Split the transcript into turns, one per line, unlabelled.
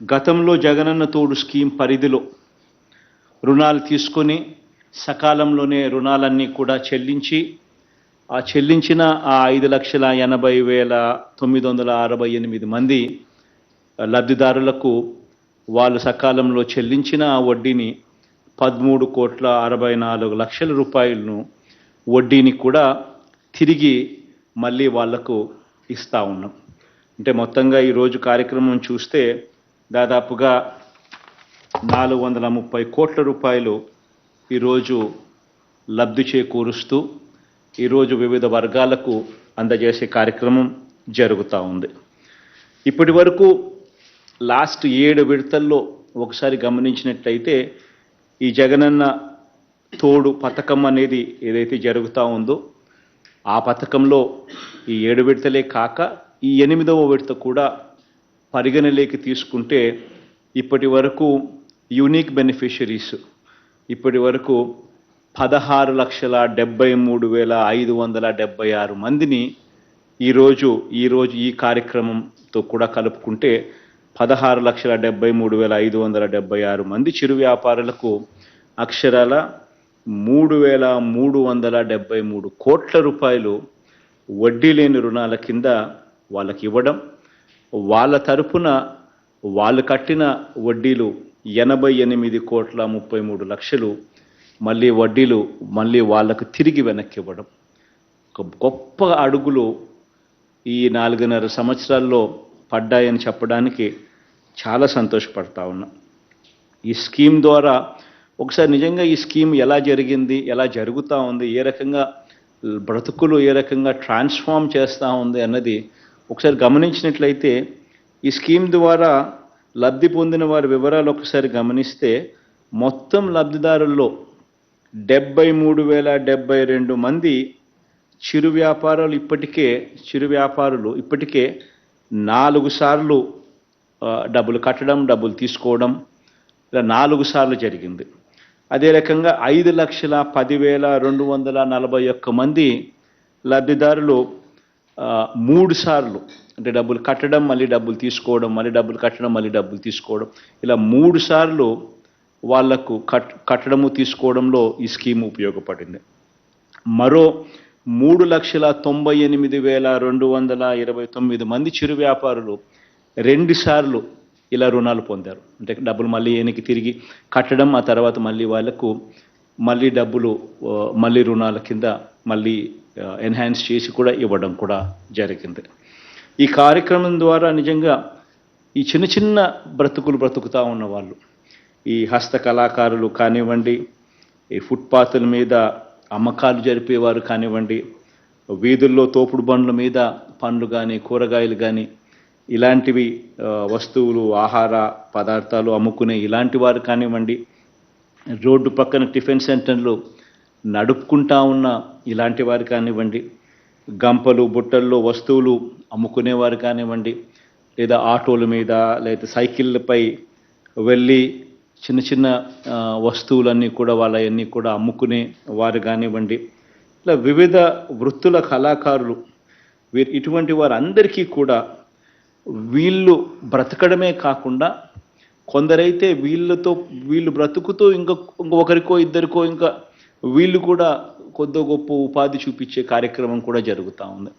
గతంలో జగనన్న తోడు స్కీమ్ పరిధిలో రుణాలు తీసుకొని సకాలంలోనే రుణాలన్నీ కూడా చెల్లించి ఆ చెల్లించిన ఆ ఐదు లక్షల ఎనభై వేల తొమ్మిది వందల అరవై ఎనిమిది మంది లబ్ధిదారులకు వాళ్ళు సకాలంలో చెల్లించిన ఆ వడ్డీని పదమూడు కోట్ల అరవై నాలుగు లక్షల రూపాయలను వడ్డీని కూడా తిరిగి మళ్ళీ వాళ్ళకు ఇస్తా ఉన్నాం. అంటే మొత్తంగా ఈరోజు కార్యక్రమం చూస్తే దాదాపుగా నాలుగు వందల ముప్పై కోట్ల రూపాయలు ఈరోజు లబ్ధి చేకూరుస్తూ ఈరోజు వివిధ వర్గాలకు అందజేసే కార్యక్రమం జరుగుతూ ఉంది. ఇప్పటి వరకు లాస్ట్ ఏడు విడతల్లో ఒకసారి గమనించినట్లయితే ఈ జగనన్న తోడు పథకం అనేది ఏదైతే జరుగుతూ ఉందో ఆ పథకంలో ఈ ఏడు విడతలే కాక ఈ ఎనిమిదవ విడత కూడా పరిగణలోకి తీసుకుంటే ఇప్పటి వరకు యూనిక్ బెనిఫిషరీస్ ఇప్పటి వరకు పదహారు లక్షల డెబ్బై మూడు వేల ఐదు వందల డెబ్బై ఆరు మందిని ఈరోజు ఈరోజు ఈ కార్యక్రమంతో కూడా కలుపుకుంటే పదహారు లక్షల డెబ్బై మూడు వేల ఐదు వందల డెబ్బై ఆరు మంది చిరు వ్యాపారులకు అక్షరాల మూడు వేల మూడు వందల డెబ్బై మూడు కోట్ల రూపాయలు వడ్డీ లేని రుణాల కింద వాళ్ళకి ఇవ్వడం వాళ్ళ తరపున వాళ్ళు కట్టిన వడ్డీలు ఎనభై ఎనిమిది కోట్ల ముప్పై మూడు లక్షలు మళ్ళీ వడ్డీలు మళ్ళీ వాళ్ళకు తిరిగి వెనక్కి ఇవ్వడం ఒక గొప్ప అడుగులు ఈ నాలుగున్నర సంవత్సరాల్లో పడ్డాయని చెప్పడానికి చాలా సంతోషపడతా ఉన్నా. ఈ స్కీమ్ ద్వారా ఒకసారి నిజంగా ఈ స్కీమ్ ఎలా జరిగింది ఎలా జరుగుతూ ఉంది ఏ రకంగా బ్రతుకులు ఏ రకంగా ట్రాన్స్ఫార్మ్ చేస్తూ ఉంది అన్నది ఒకసారి గమనించినట్లయితే ఈ స్కీమ్ ద్వారా లబ్ధి పొందిన వారి వివరాలు ఒకసారి గమనిస్తే మొత్తం లబ్ధిదారుల్లో డెబ్బై మూడు వేల డెబ్బై రెండు మంది చిరు వ్యాపారాలు ఇప్పటికే చిరు వ్యాపారులు ఇప్పటికే నాలుగు సార్లు డబ్బులు కట్టడం డబ్బులు తీసుకోవడం ఇలా నాలుగు సార్లు జరిగింది. అదే రకంగా ఐదు లక్షల పదివేల రెండు వందల నలభై ఒక్క మంది లబ్ధిదారులు మూడు సార్లు. అంటే డబ్బులు కట్టడం మళ్ళీ డబ్బులు తీసుకోవడం మళ్ళీ డబ్బులు కట్టడం మళ్ళీ డబ్బులు తీసుకోవడం. ఇలా మూడు సార్లు వాళ్ళకు కట్ కట్టడము తీసుకోవడంలో ఈ స్కీమ్ ఉపయోగపడింది. మరో మూడు లక్షల తొంభై ఎనిమిది వేల రెండు వందల ఇరవై తొమ్మిది మంది చిరు వ్యాపారులు రెండు సార్లు ఇలా రుణాలు పొందారు. అంటే డబ్బులు మళ్ళీ వెనక్కి తిరిగి కట్టడం ఆ తర్వాత మళ్ళీ వాళ్ళకు మళ్ళీ డబ్బులు మళ్ళీ రుణాల కింద మళ్ళీ ఎన్హాన్స్ చేసి కూడా ఇవ్వడం కూడా జరిగింది. ఈ కార్యక్రమం ద్వారా నిజంగా ఈ చిన్న చిన్న బ్రతుకులు బ్రతుకుతూ ఉన్నవాళ్ళు ఈ హస్త కళాకారులు కానివ్వండి ఈ ఫుట్పాత్ల మీద అమ్మకాలు జరిపేవారు కానివ్వండి వీధుల్లో తోపుడు బండ్ల మీద పండ్లు కానీ కూరగాయలు కానీ ఇలాంటివి వస్తువులు ఆహార పదార్థాలు అమ్ముకునే ఇలాంటి వారు కానివ్వండి రోడ్డు పక్కన టిఫిన్ సెంటర్లు నడుపుకుంటా ఉన్న ఇలాంటి వారు కానివ్వండి. గంపలు బుట్టల్లో వస్తువులు అమ్ముకునేవారు కానివ్వండి. లేదా ఆటోల మీద లేదా సైకిళ్ళపై వెళ్ళి చిన్న చిన్న వస్తువులన్నీ కూడా వాళ్ళవన్నీ కూడా అమ్ముకునే వారు కానివ్వండి. ఇలా వివిధ వృత్తుల కళాకారులు వీరు ఇటువంటి వారందరికీ కూడా వీళ్ళు బ్రతకడమే కాకుండా కొందరైతే వీళ్ళతో వీళ్ళు బ్రతుకుతూ ఇంకా ఒకరికో ఇద్దరికో ఇంకా వీళ్ళు కూడా కొద్ది గొప్ప ఉపాధి చూపించే కార్యక్రమం కూడా జరుగుతూ ఉంది.